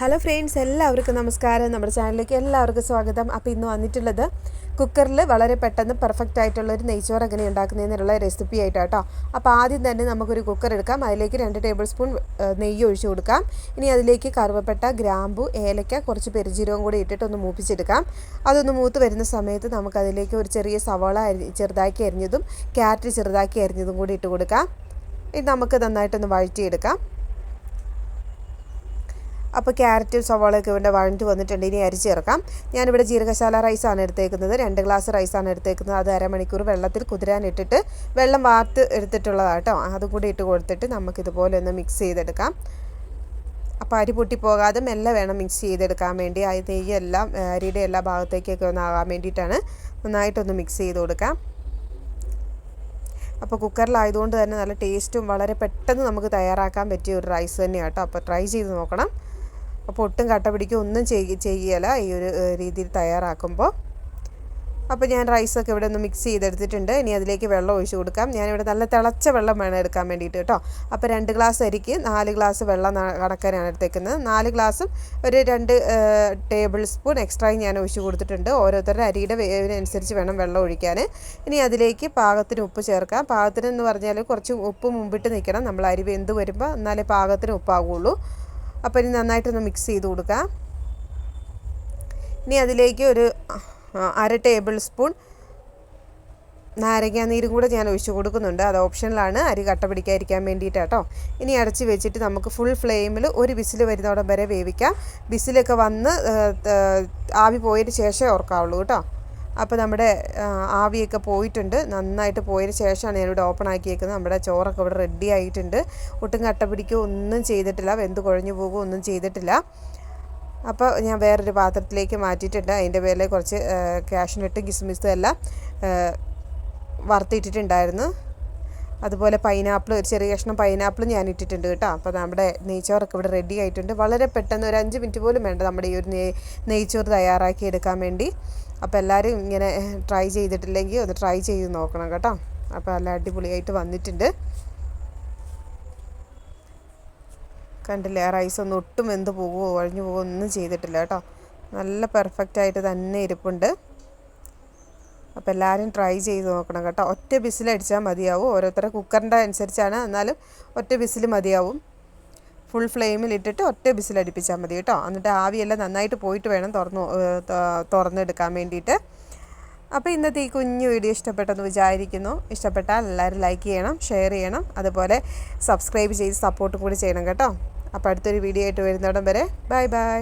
Hello friends എല്ലാവർക്കും നമസ്കാരം. നമ്മുടെ ചാനലിലേക്ക് എല്ലാവർക്കും സ്വാഗതം. അപ്പോൾ ഇന്ന് വന്നിട്ടുള്ളത് കുക്കറിൽ വളരെ പെട്ടെന്ന് പെർഫെക്റ്റ് ആയിട്ടുള്ള ഒരു നെയ്ച്ചോറ് എങ്ങനെ ഉണ്ടാക്കുന്നതിനുള്ള റെസിപ്പി ആയിട്ടാട്ടോ. അപ്പോൾ ആദ്യം തന്നെ നമുക്കൊരു കുക്കർ എടുക്കാം. അതിലേക്ക് രണ്ട് ടേബിൾ സ്പൂൺ നെയ്യ് ഒഴിച്ചു കൊടുക്കാം. ഇനി അതിലേക്ക് കറുവപ്പെട്ട ഗ്രാമ്പു ഏലക്ക കുറച്ച് പെരുജീരവും കൂടി ഇട്ടിട്ട് ഒന്ന് മൂപ്പിച്ചെടുക്കാം. അതൊന്ന് മൂത്ത് വരുന്ന സമയത്ത് നമുക്കതിലേക്ക് ഒരു ചെറിയ സവാള ചെറുതാക്കി അരിഞ്ഞതും ക്യാരറ്റ് ചെറുതാക്കി അരിഞ്ഞതും കൂടി ഇട്ട് കൊടുക്കാം. ഇത് നമുക്ക് നന്നായിട്ടൊന്ന് വഴറ്റിയെടുക്കാം. അപ്പോൾ ക്യാരറ്റും സവാളയൊക്കെ ഇവിടെ വഴഞ്ഞു വന്നിട്ടുണ്ട്. ഇനി അരിച്ച് ചേർക്കാം. ഞാനിവിടെ ജീരകശാല റൈസാണ് എടുത്തേക്കുന്നത്. രണ്ട് ഗ്ലാസ് റൈസാണ് എടുത്തേക്കുന്നത്. അത് അരമണിക്കൂർ വെള്ളത്തിൽ കുതിരാനിട്ടിട്ട് വെള്ളം വാർത്ത് എടുത്തിട്ടുള്ളതാട്ടോ അതും കൂടി ഇട്ട് കൊടുത്തിട്ട് നമുക്കിതുപോലെ ഒന്ന് മിക്സ് ചെയ്തെടുക്കാം. അപ്പോൾ അരി പൊട്ടിപ്പോകാതെ മെല്ലെ വേണം മിക്സ് ചെയ്തെടുക്കാൻ വേണ്ടി. ആ നെയ്യെല്ലാം അരിയുടെ എല്ലാ ഭാഗത്തേക്കൊക്കെ ഒന്ന് ആകാൻ വേണ്ടിയിട്ടാണ് നന്നായിട്ടൊന്ന് മിക്സ് ചെയ്ത് കൊടുക്കാം. അപ്പോൾ കുക്കറിലായതുകൊണ്ട് തന്നെ നല്ല ടേസ്റ്റും വളരെ പെട്ടെന്ന് നമുക്ക് തയ്യാറാക്കാൻ പറ്റിയ ഒരു റൈസ് തന്നെയാണ് കേട്ടോ. അപ്പോൾ ട്രൈ ചെയ്ത് നോക്കണം. അപ്പോൾ ഒട്ടും കട്ട പിടിക്കുക ഒന്നും ചെയ്യ ചെയ്യല. ഈ ഒരു രീതിയിൽ തയ്യാറാക്കുമ്പോൾ. അപ്പോൾ ഞാൻ റൈസൊക്കെ ഇവിടെ ഒന്ന് മിക്സ് ചെയ്തെടുത്തിട്ടുണ്ട്. ഇനി അതിലേക്ക് വെള്ളം ഒഴിച്ചു കൊടുക്കാം. ഞാനിവിടെ നല്ല തിളച്ച വെള്ളം വേണം എടുക്കാൻ വേണ്ടിയിട്ട് കേട്ടോ. അപ്പോൾ രണ്ട് ഗ്ലാസ് അരിക്ക് നാല് ഗ്ലാസ് വെള്ളം കണക്കാനാണ് എടുത്തേക്കുന്നത്. നാല് ഗ്ലാസും ഒരു രണ്ട് ടേബിൾ സ്പൂൺ എക്സ്ട്രായി ഞാൻ ഒഴിച്ചു കൊടുത്തിട്ടുണ്ട്. ഓരോരുത്തരുടെ അരിയുടെ വേവിനനുസരിച്ച് വേണം വെള്ളം ഒഴിക്കാൻ. ഇനി അതിലേക്ക് പാകത്തിന് ഉപ്പ് ചേർക്കാം. പാകത്തിന് എന്ന് പറഞ്ഞാൽ കുറച്ച് ഉപ്പ് മുമ്പിട്ട് നിൽക്കണം. നമ്മൾ അരി വെന്ത് വരുമ്പോൾ എന്നാലേ പാകത്തിന് ഉപ്പാകുള്ളൂ. അപ്പോൾ ഇനി നന്നായിട്ടൊന്ന് മിക്സ് ചെയ്ത് കൊടുക്കുക ഇനി അതിലേക്ക് ഒരു അര ടേബിൾ സ്പൂൺ നാരങ്ങ നീരും കൂടെ ഞാൻ ഒഴിച്ച് കൊടുക്കുന്നുണ്ട്. അത് ഓപ്ഷനിലാണ് അരി കട്ട പിടിക്കാതിരിക്കാൻ വേണ്ടിയിട്ട് കേട്ടോ ഇനി അടച്ച് വെച്ചിട്ട് നമുക്ക് ഫുൾ ഫ്ലെയിമിൽ ഒരു വിസിൽ വരുന്നോടം വരെ വേവിക്കാം. വിസിലൊക്കെ വന്ന് ആവി പോയതിന് ശേഷമേ ഓർക്കാവുള്ളൂ കേട്ടോ. അപ്പോൾ നമ്മുടെ ആവിയൊക്കെ പോയിട്ടുണ്ട്. നന്നായിട്ട് പോയതിന് ശേഷമാണ് ഞാനിവിടെ ഓപ്പൺ ആക്കിയേക്കുന്നത്. നമ്മുടെ ചോറൊക്കെ ഇവിടെ റെഡി ആയിട്ടുണ്ട്. ഒട്ടും കട്ട പിടിക്കുകയോ ഒന്നും ചെയ്തിട്ടില്ല. വെന്ത് കുഴഞ്ഞു പോകുകയോ ഒന്നും ചെയ്തിട്ടില്ല. അപ്പോൾ ഞാൻ വേറൊരു പാത്രത്തിലേക്ക് മാറ്റിയിട്ടുണ്ട്. അതിന്റെ പേരിൽ കുറച്ച് കാഷ്നട്ടും കിസ്മിസും എല്ലാം വറുത്തിട്ടിട്ടുണ്ടായിരുന്നു. അതുപോലെ പൈനാപ്പിൾ ഒരു ചെറിയ കഷ്ണം പൈനാപ്പിൾ ഞാൻ ഇട്ടിട്ടുണ്ട് കേട്ടോ. അപ്പോൾ നമ്മുടെ നെയ്ച്ചോറൊക്കെ ഇവിടെ റെഡി ആയിട്ടുണ്ട്. വളരെ പെട്ടെന്ന് ഒരു അഞ്ച് മിനിറ്റ് പോലും വേണ്ട നമ്മുടെ ഈ ഒരു നെയ്ച്ചോറ് തയ്യാറാക്കി എടുക്കാൻ വേണ്ടി. അപ്പോൾ എല്ലാവരും ഇങ്ങനെ ട്രൈ ചെയ്തിട്ടില്ലെങ്കിൽ ഒന്ന് ട്രൈ ചെയ്ത് നോക്കണം കേട്ടോ. അപ്പോൾ നല്ല അടിപൊളിയായിട്ട് വന്നിട്ടുണ്ട്. കണ്ടില്ലേ റൈസ് ഒന്നും ഒട്ടും എന്ത് പോകുമോ ഒഴിഞ്ഞു പോകുമോ ഒന്നും ചെയ്തിട്ടില്ല കേട്ടോ. നല്ല പെർഫെക്റ്റ് ആയിട്ട് തന്നെ ഇരിപ്പുണ്ട്. അപ്പോൾ എല്ലാവരും ട്രൈ ചെയ്ത് നോക്കണം കേട്ടോ. ഒറ്റ ബിസിലടിച്ചാൽ മതിയാവും. ഓരോരുത്തരുടെ കുക്കറിന്റെ അനുസരിച്ചാണ്. എന്നാലും ഒറ്റ ബിസിൽ മതിയാവും. ഫുൾ ഫ്ലെയിമിലിട്ടിട്ട് ഒറ്റ ബിസിലടിപ്പിച്ചാൽ മതി കേട്ടോ. എന്നിട്ട് ആവിയെല്ലാം നന്നായിട്ട് പോയിട്ട് വേണം തുറന്നു തുറന്നെടുക്കാൻ വേണ്ടിയിട്ട്. അപ്പോൾ ഇന്നത്തെ ഈ കുഞ്ഞു വീഡിയോ ഇഷ്ടപ്പെട്ടെന്ന് വിചാരിക്കുന്നു. ഇഷ്ടപ്പെട്ടാൽ എല്ലാവരും ലൈക്ക് ചെയ്യണം ഷെയർ ചെയ്യണം അതുപോലെ സബ്സ്ക്രൈബ് ചെയ്ത് സപ്പോർട്ട് കൂടി ചെയ്യണം കേട്ടോ. അപ്പോൾ അടുത്തൊരു വീഡിയോ ആയിട്ട് വരുന്നിടം വരെ. Bye bye